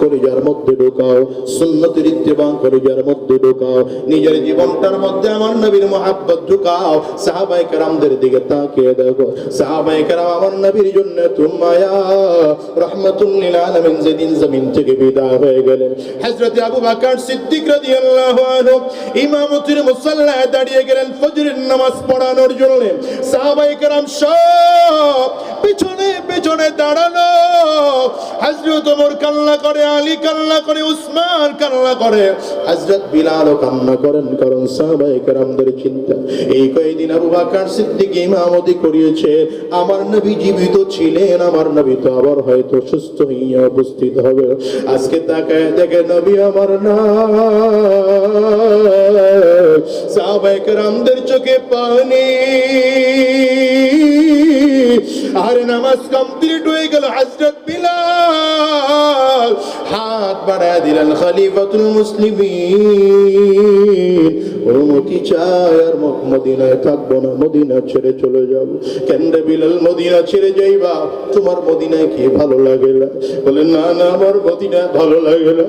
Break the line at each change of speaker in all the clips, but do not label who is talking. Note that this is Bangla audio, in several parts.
কলিজার মধ্যে ঢোকাও, সুন্নতির ইত্তেবা কলিজার মধ্যে ঢোকাও, নিজের জীবনটার মধ্যে আমার নবীর মহাব্বত ঢুকাও সাহাবাই কারামদের দিকে তাকিয়ে দেখো। সাহাবাই কারাম আমার নবীর জন্য তুমায়া রহমাতুল্লিল আলামিন যেদিন জমিন থেকে বিদায় হয়ে গেলেন। হযরত আবু বকর সিদ্দিক রাদিয়াল্লাহু আনহু ইমামতির মুসাল্লায় দাঁড়িয়ে গেলেন ফজরের নামাজ পড়ানোর জন্য। সাহাবাই কারাম সব পিছনে পিছনে দাঁড়ানো। হযরত ওমর কান্না করে, আলী কান্না করে, উসমান কান্না করে। হযরত বিলালও কান্না করেন, কারণ সাহাবায়ে কেরামদের চিন্তা। এই কয়েকদিন আবু বকর সিদ্দিক ইমামতি করিয়েছে। আমার নবী জীবিত ছিলেন, আমার নবী তো আবার হয়তো সুস্থ হইয়া উপস্থিত হবে। আজকে তাকায় দেখে নবী আমার না সাহাবায়ে কেরামদের চোখে পানি। আর নামাজ কমপ্লিট হয়ে গেল হজরত বিলাল হাত বাড়ায় দিলেন খলিফাতুল মুসলিমিন। অনুমতি চাই আর মদিনায় থাকব না, মদিনা ছেড়ে চলে যাব। বিলাল মদিনা ছেড়ে যাইবা, তোমার মদিনায় কি ভালো লাগে না? বলে না না, আমার ভালো লাগে না।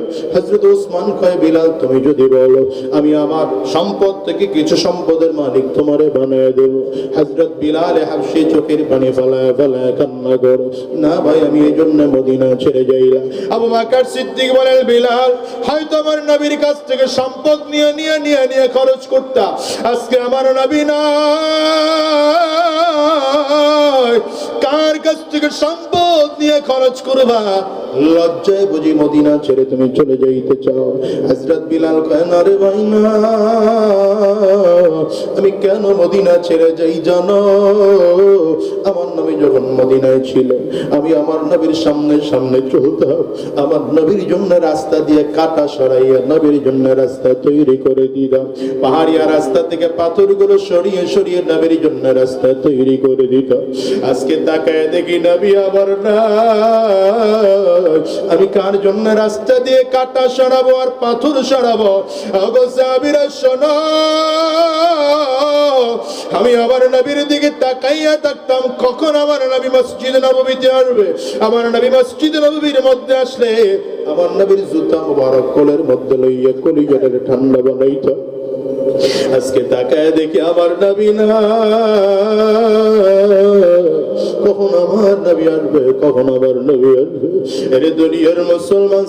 ওসমান কয়, বিলাল, তুমি যদি বলো, আমি আমার সম্পদ থেকে কিছু সম্পদের মালিক তোমারে বানিয়ে দেব। হজরত বিলাল হাফসি চোখের পানি ফেলায় ফেলায় কান্না করো, না ভাই, আমি এই জন্য মদিনা ছেড়ে যাইলাম। আবু সিদ্দিক বলেন, বিলাল, হয়তো আমার নবীর কাছ থেকে সম্পদ নিয়ে নিয়ে নিয়ে নিয়ে খরচ করতাম আজকে আমার নবী নাই কার কাছ থেকে সম্পদ নিয়ে খরচ করবা। লজ্জায় বুঝি মদিনা ছেড়ে তুমি চলে যাইতে চাও। হজরত বিলাল কেন রে ভাই না আমি কেন মদিনা ছেড়ে যাই জানো? আমার নবী যখন মদিনায় ছিলেন আমি আমার নবীর সামনে সামনে চলতাম। আমার নবীর জন্য রাস্তা দিয়ে কাটা সরাইয়া নবীর জন্য রাস্তা তৈরি করে দিতাম। পাহাড়িয়া রাস্তা থেকে পাথরগুলো সরিয়ে সরিয়ে নবীর জন্য রাস্তা তৈরি করে দিতাম। আজকে তাকায় দেখি নবী আবার আমি কার জন্য রাস্তা দিয়ে কাটা সরাবো আর পাথর সরাবো? আগো আমি আমার নবীর দিকে তাকাইয়া থাকতাম, কখন আমার নবী মসজিদ নববীতে আসবে? আমার নবী মসজিদ নববীর মধ্যে আসলে আমার নবীর জুতা মুবারক কোলের মধ্যে লইয়া কলিজাটের ঠান্ডা বানাইতো। আজকে তাকায় দেখি আমার নবী না আমার নবী আসবে কখন আমার নবী আসবে মুসলমান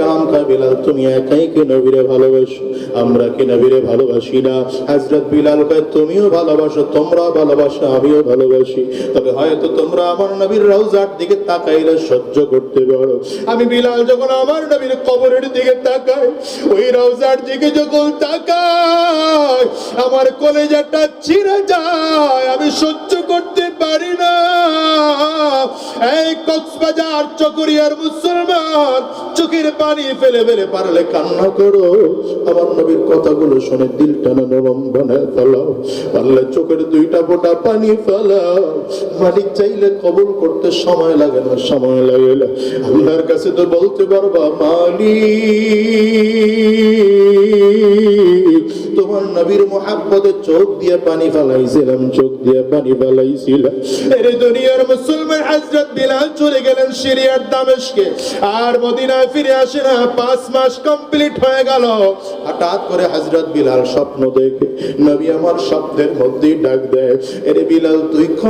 কাম কাবিলাল তুমি একাই কি নবীরে ভালোবাসো? আমরা কি নবীরে ভালোবাসি না? হযরত বিলাল কয়, তুমিও ভালোবাসো, তোমরা ভালোবাসো, আমিও ভালোবাসি। তবে হয়তো তোমরা আমার নবীর দিকে তাকাইলে সহ্য করতে পারো। আমি বিলাল যখন আমার নবীর কবরের দিকে তাকাই, ওই রওজার দিকে যখন তাকাই, আমার কলেজাটা ছিঁড়ে যায়, আমি সহ্য করতে পারি না। এই কক্সবাজার চকরিয়ার মুসলমান, চোখের পানি ফেলে ফেলে পারলে কান্না করো। আমার নবীর কথাগুলো শুনে দিল টানা নরম বানায় ফেলাও পারলে চোখের দুইটা ফোঁটা পানি ফেলাও। মালিক চাইলে কবল করতে সময় লাগে না, সময় লাগে না। আল্লাহর কাছে তো বলতে পারবা, মালিক। তোমার নবীর মোহাব্বতে চোখ দিয়ে পানি ফেলাইছিলাম, চোখ দিয়ে পানি ফেলাইছিলাম। দুনিয়ার মুসলমান বিলাল চলে গেলেন সিরিয়ার দামেশকে। আর মদিনায় ফিরে আসে না, পাঁচ মাস কমপ্লিট হয়ে গেল। হঠাৎ করে হযরত বিলাল স্বপ্ন দেখে, নবী আমার স্বপ্নের মধ্যেই ডাক দেয়, এরে বিলাল, তুই খ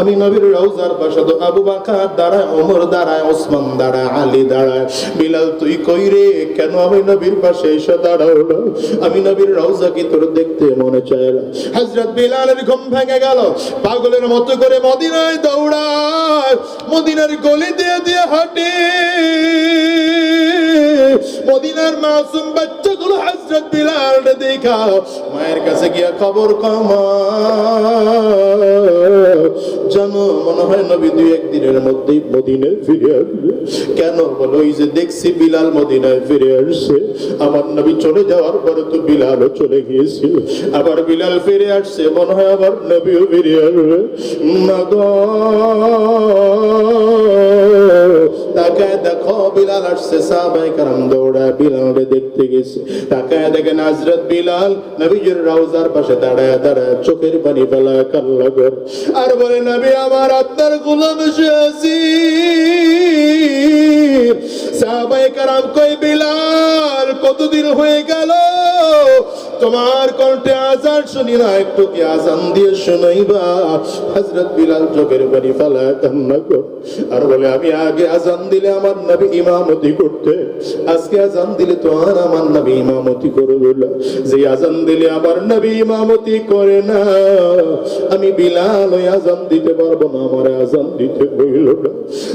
আমি নবীর রওজার পাশে আবু বাকার দাঁড়ায় ওমর দাঁড়ায় ওসমান দাঁড়ায় আলী দাঁড়ায় বিলাল, তুই কই রে? কেন আমি নবীর পাশে এসে দাঁড়াও আমি নবীর রওজা কি তোর দেখতে মনে চায় না? হযরত বিলালের ঘুম ভেঙে গেল। পাগলের মতো করে মদিনায় দৌড়ায়, মদিনার গলি দিয়ে দিয়ে হাঁটে। মদিনার মাসুম বাচ্চাগুলো হযরত বিলাল দেখা। মায়ের কাছে গিয়া খবর কমা মনে হয় নবী দুই একদিনের মদিনায় ফিরে আসবে। কেন বলো ওই যে দেখছি বিলাল মদিনায় ফিরে আসছে। আমার নবী চলে যাওয়ার পরে তো বিলালও চলে গিয়েছিল। আবার বিলাল ফিরে আসছে, মনে হয় আবার নবীও ফিরে আসবে। দেখো বিলাল আসছে সাহাবাই কারাম দৌড়া বিলালে দেখতে গেছে। তাকায় দেখে হযরত বিলাল নবীজির রাউজার পাশে দাঁড়ায় দাঁড়ায় চোখের পানি ফেলা কাল্লা করে আর বলে, নবী, আমার আপনার গোলাম এসে আছি কারাম কই বিলাল, কতদিন হয়ে গেল? তোমার কণ্ঠে আজান শুনি না, একটু কি আজান দিয়ে শোনাইবা? হযরত বিলাল চোখের পানি ফেলা কান্না আর বলে, আমি আগে আজান দিলে আমার নবী ইমামতি করতে। আজকে আজান দিলে তো আর আমার নবী ইমামতি করবে না। যে আজান দিলে আমার নবী ইমামতি করে না, আমি বিলাল ওই আজান দিতে পারব না, আমার আজান দিতে হইল না।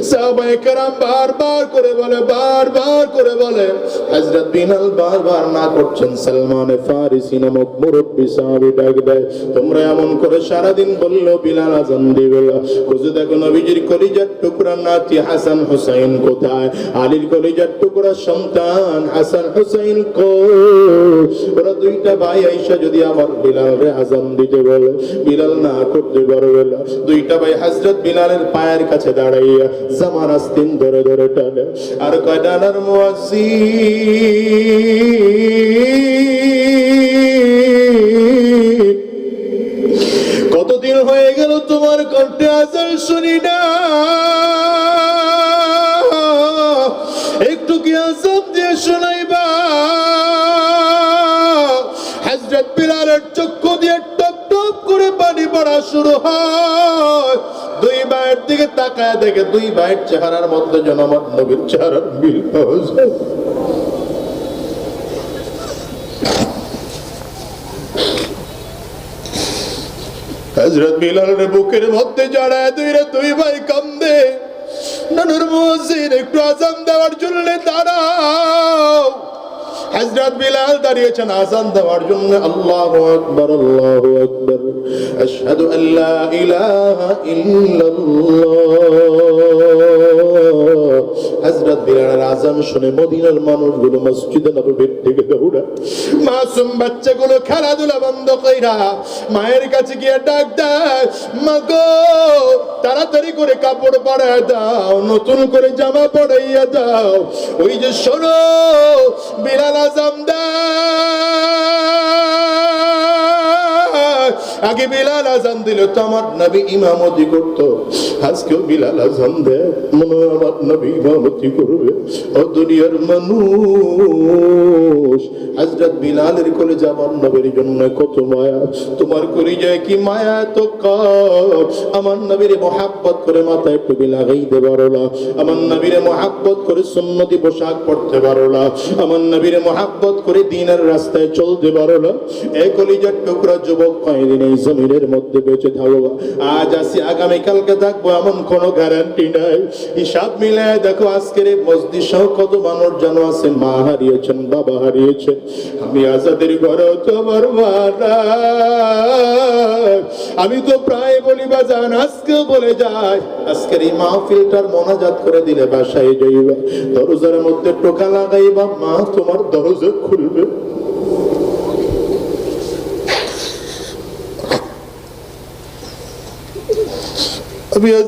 সাহাবায়ে কেরাম বারবার করে বলে, বারবার করে বলে, হযরত বিনাল বারবার না করছেন, সালমানে ফারিসি নামক মুরব্বী সাহাবী ডাক দেয়, তোমরা এমন করে সারাদিন বলল, বিলাল আজান দিবে না। দেখো নবীজির কলিজার টুকরা নাতি হাসান হুসাইন কোথায়? আলীর কলিজার টুকরা সন্তান হাসান হুসাইন কো ওরা দুইটা ভাই আইসা যদি আমার বিলাল রে আজান দিতে বলে, বিলাল না করতে পারবে না। দুইটা ভাই হযরত বিলালের পায়ের কাছে দাঁড়াইয়া জামান আস্তিন ধরে ধরে টানে। আর কয়, ডানার মুয়াজ্জিন শুরু হয়। দুই ভাইয়ের দিকে তাকায় দেখে দুই ভাইয়ের চেহারার মধ্যে আমার নবীর চেহারার মিল হজরত বিলালের বুকের মধ্যে জড়ায় দুই রে দুই ভাই কান্দে। নানুর মসজিদ একটু আজান দেওয়ার জন্য দাঁড়াও। হজরত বিলাল দাঁড়িয়েছেন আজান দেওয়ার জন্য। আল্লাহু আকবার আল্লাহু আকবার। আশহাদু আল্লা ইলাহা ইল্লাল্লাহ। হযরত বিলালের আজান শুনে মদিনার মানুষগুলো মসজিদে নববীর দিকে দৌড়া, মাসুম বাচ্চাগুলো খেলাধুলা বন্ধ কইরা মায়ের কাছে গিয়ে ডাক দেয় মা তাড়াতাড়ি করে কাপড় পরায় দাও, নতুন করে জামা পরাইয়া দাও। ওই যে শোনো, বিলাল আজম দেয় আগে বিলাল আজান দিল তো আমার নবী ইমামতি করত। আজকেও বিলাল আজান দেয়, মনে আমার নবী ইমামতি করবে। ও দুনিয়ার মানুষ, হযরত বিলালের কোলে যাবার নবীর জন্য কত মায়া। তোমার করি যায় কি মায়া তো কম আমার নবীরে মোহাব্বত করে মাথায় টুপি লাগাইতে পারো না। আমার নবীরে মোহাব্বত করে সুন্নতি পোশাক পরতে পারো না। আমার নবীরে মোহাব্বত করে দিনের রাস্তায় চলতে পারো না। এই কলিজার টুকরা যুবক কয়েকদিন এই জমিনের মধ্যে বেঁচে থাকব আজ আসি, আগামী কালকে থাকব, এমন কোনো গ্যারান্টি নাই। হিসাব মিলায় দেখো, আজকের এই মসজিদ সহ কত মানুষ যেন আছে, মা হারিয়েছেন, বাবা হারিয়েছেন। আমি আজাদের ঘরেও তো আমার মা আমি তো প্রায় বলি, বাজান আজকে বলে যায় আজকের এই মাহফিলটার মনাজাত করে দিলে বাসায় যাইবা। দরজার মধ্যে টোকা লাগাইবা, মা, তোমার দরজা খুলবে। আমি আজ